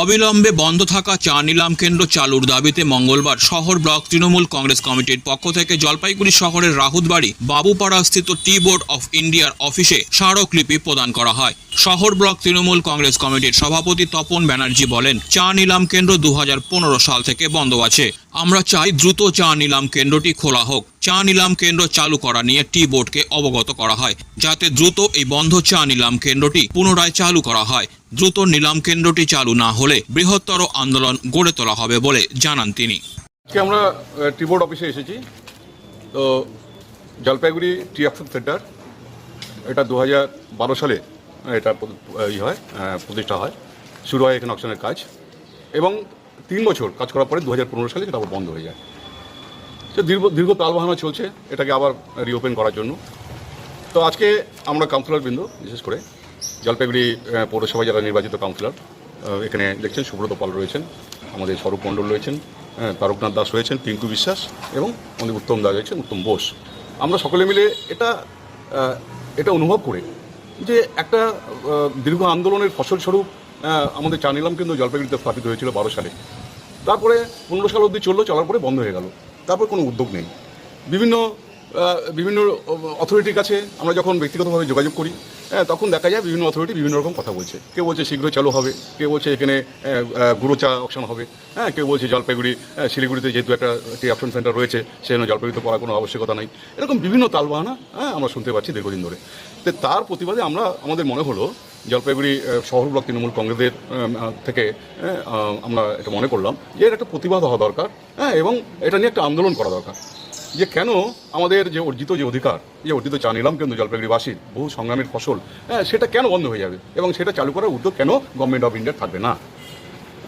অবিলম্বে বন্ধ থাকা চা নিলাম কেন্দ্র চালুর দাবিতে মঙ্গলবার শহর ব্লক তৃণমূল কংগ্রেস কমিটির পক্ষ থেকে জলপাইগুড়ি শহরের রাহুতবাড়ি বাবুপাড়া স্থিত টি বোর্ড অফ ইন্ডিয়ার অফিসে স্মারকলিপি প্রদান করা হয়। শহর ব্লক তৃণমূল কংগ্রেস কমিটির সভাপতি তপন ব্যানার্জি বলেন চা নিলাম কেন্দ্র দু হাজার পনেরো সাল থেকে বন্ধ আছে। আমরা চাই দ্রুত চা নিলাম কেন্দ্রটি খোলা হোক। চা নিলাম কেন্দ্র চালু করা নিয়ে টি বোর্ডকে অবগত করা হয়, যাতে দ্রুত এই বন্ধ চা নিলাম কেন্দ্রটি পুনরায় চালু করা হয়। দ্রুত নিলাম কেন্দ্রটি চালু না হলে বৃহত্তর আন্দোলন গড়ে তোলা হবে বলে জানান তিনি। আমরা টিবোর্ড অফিসে এসেছি। তো জলপাইগুড়ি টি অ্যাকশন সেন্টার, এটা দু বারো সালে এটা প্রতি- ই হয় প্রতিষ্ঠা হয়। শুরু হয় এখানে অকশনের কাজ। এবং তিন বছর কাজ করার পরে দু হাজার পনেরো সালে সেটা আবার বন্ধ হয়ে যায়। সে দীর্ঘ দীর্ঘ তালবাহানা চলছে, এটাকে আবার রিওপেন করার জন্য। তো আজকে আমরা কাউন্সিলর বৃন্দ বিশেষ করে জলপাইগুড়ি পৌরসভায় যারা নির্বাচিত কাউন্সিলর এখানে দেখছেন সুব্রত পাল রয়েছেন, আমাদের স্বরূপ মণ্ডল রয়েছেন তারকনাথ দাস রয়েছেন, পিঙ্কু বিশ্বাস এবং আমাদের উত্তম দাস রয়েছেন, উত্তম বোস। আমরা সকলে মিলে এটা এটা অনুভব করে যে একটা দীর্ঘ আন্দোলনের ফসলস্বরূপ আমাদের চা নিলাম কিন্তু জলপাইগুড়িতে স্থাপিত হয়েছিল বারো সালে। তারপরে পনেরো সাল অবধি চলল চলার পরে বন্ধ হয়ে গেল। তারপর কোনো উদ্যোগ নেই। বিভিন্ন বিভিন্ন অথরিটির কাছে আমরা যখন ব্যক্তিগতভাবে যোগাযোগ করি হ্যাঁ, তখন দেখা যায় বিভিন্ন অথরিটি বিভিন্ন রকম কথা বলছে। কেউ বলছে শীঘ্রই চালু হবে কেউ বলছে এখানে গুঁড়ো চা অপশন হবে। হ্যাঁ কেউ বলছে জলপাইগুড়ি শিলিগুড়িতে যেহেতু একটা টি অপশন সেন্টার রয়েছে সেজন্য জলপাইগুড়িতে পড়ার কোনো আবশ্যকতা নেই। এরকম বিভিন্ন তালবাহানা হ্যাঁ আমরা শুনতে পাচ্ছি দীর্ঘদিন ধরে। তো তার প্রতিবাদে আমরা আমাদের মনে হলো জলপাইগুড়ি শহর ব্লক তৃণমূল কংগ্রেসের থেকে আমরা এটা মনে করলাম যে এর একটা প্রতিবাদ হওয়া দরকার হ্যাঁ এবং এটা নিয়ে একটা আন্দোলন করা দরকার। যে কেন আমাদের যে অর্জিত যে অধিকার, যে অর্জিত চা নিলাম কিন্তু জলপাইগুড়িবাসীর, বহু সংগ্রামের ফসল হ্যাঁ সেটা কেন বন্ধ হয়ে যাবে এবং সেটা চালু করার উদ্যোগ কেন গভর্নমেন্ট অফ ইন্ডিয়া থাকবে না?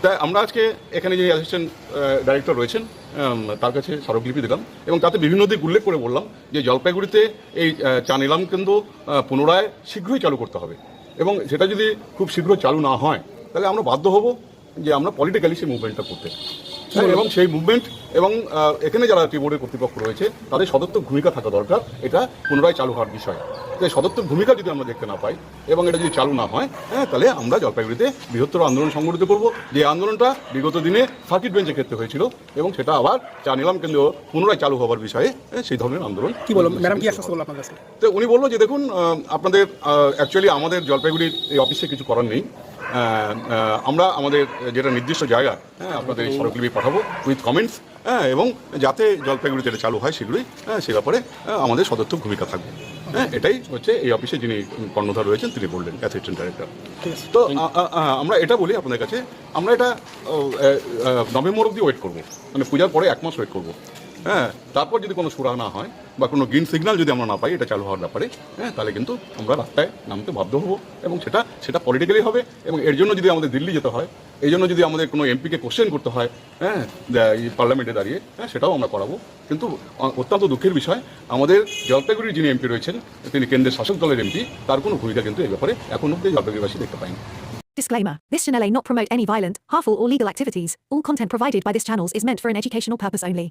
তাই আমরা আজকে এখানে যে অ্যাসিস্ট্যান্ট ডাইরেক্টর রয়েছেন তার কাছে স্মারকলিপি দিলাম এবং তাতে বিভিন্ন দিক উল্লেখ করে বললাম যে জলপাইগুড়িতে এই চা নিলাম কেন্দ্র পুনরায় শীঘ্রই চালু করতে হবে। এবং সেটা যদি খুব শীঘ্র চালু না হয়, তাহলে আমরা বাধ্য হব যে আমরা পলিটিক্যালি সেই মুভমেন্টটা করতে। এবং সেই মুভমেন্ট এবং এখানে যারা টিবোর্ডের কর্তৃপক্ষ রয়েছে তাদের সদর্থক ভূমিকা থাকা দরকার। এটা পুনরায় চালু হওয়ার বিষয়। তাই সদর্থক ভূমিকা যদি আমরা দেখতে না পাই এবং এটা যদি চালু না হয় হ্যাঁ তাহলে আমরা জলপাইগুড়িতে বৃহত্তর আন্দোলন সংগঠিত করব। যে আন্দোলনটা বিগত দিনে সার্কিট বেঞ্চের ক্ষেত্রে হয়েছিল এবং সেটা আবার চা নিলাম কেন্দ্র পুনরায় চালু হওয়ার বিষয়ে আহ, সেই ধরনের আন্দোলন কি বলো? ম্যাডাম কি আশ্বাস আপনার কাছে? তো উনি বলল যে দেখুন আপনাদের অ্যাকচুয়ালি আমাদের জলপাইগুড়ির এই অফিসে কিছু করার নেই। আমরা আমাদের যেটা নির্দিষ্ট জায়গা হ্যাঁ আপনাদের এই স্মারকলিপি পাঠাবো উইথ কমেন্টস হ্যাঁ এবং যাতে জলপাইগুড়িতে এটা চালু হয় শীঘ্রই হ্যাঁ সে ব্যাপারে আহ, আমাদের সদর্থক ভূমিকা থাকবে। হ্যাঁ এটাই হচ্ছে এই অফিসে যিনি কর্ণধার রয়েছেন তিনি বললেন অ্যাসিস্ট্যান্ট ডাইরেক্টর তো আমরা এটা বলি আপনাদের কাছে আমরা এটা নভেম্বর অব্দি ওয়েট করব। মানে পূজার পরে এক মাস ওয়েট করব। হ্যাঁ তারপর যদি কোনো সুরা না হয় বা কোনো গ্রিন সিগন্যাল যদি আমরা না পাই এটা চালু হওয়ার ব্যাপারে হ্যাঁ তাহলে কিন্তু আমরা রাস্তায় নামতে বাধ্য হব। এবং সেটা সেটা পলিটিক্যালি হবে এবং এর জন্য যদি আমাদের দিল্লি যেতে হয় এই জন্য যদি আমাদের কোনো এমপিকে কোশ্চেন করতে হয় হ্যাঁ পার্লামেন্টে দাঁড়িয়ে হ্যাঁ সেটাও আমরা করাবো কিন্তু অত্যন্ত দুঃখের বিষয় আমাদের জলপাইগুড়ির যিনি এমপি রয়েছেন তিনি কেন্দ্রের শাসক দলের এমপি তার কোনো ভূমিকা কিন্তু এই ব্যাপারে এখন অব্দি জলপাইগুড়িবাসী দেখতে পাইনি Disclaimer This channel may not promote any violent, harmful, or legal activities. All content provided by this channel is meant for an educational purpose only.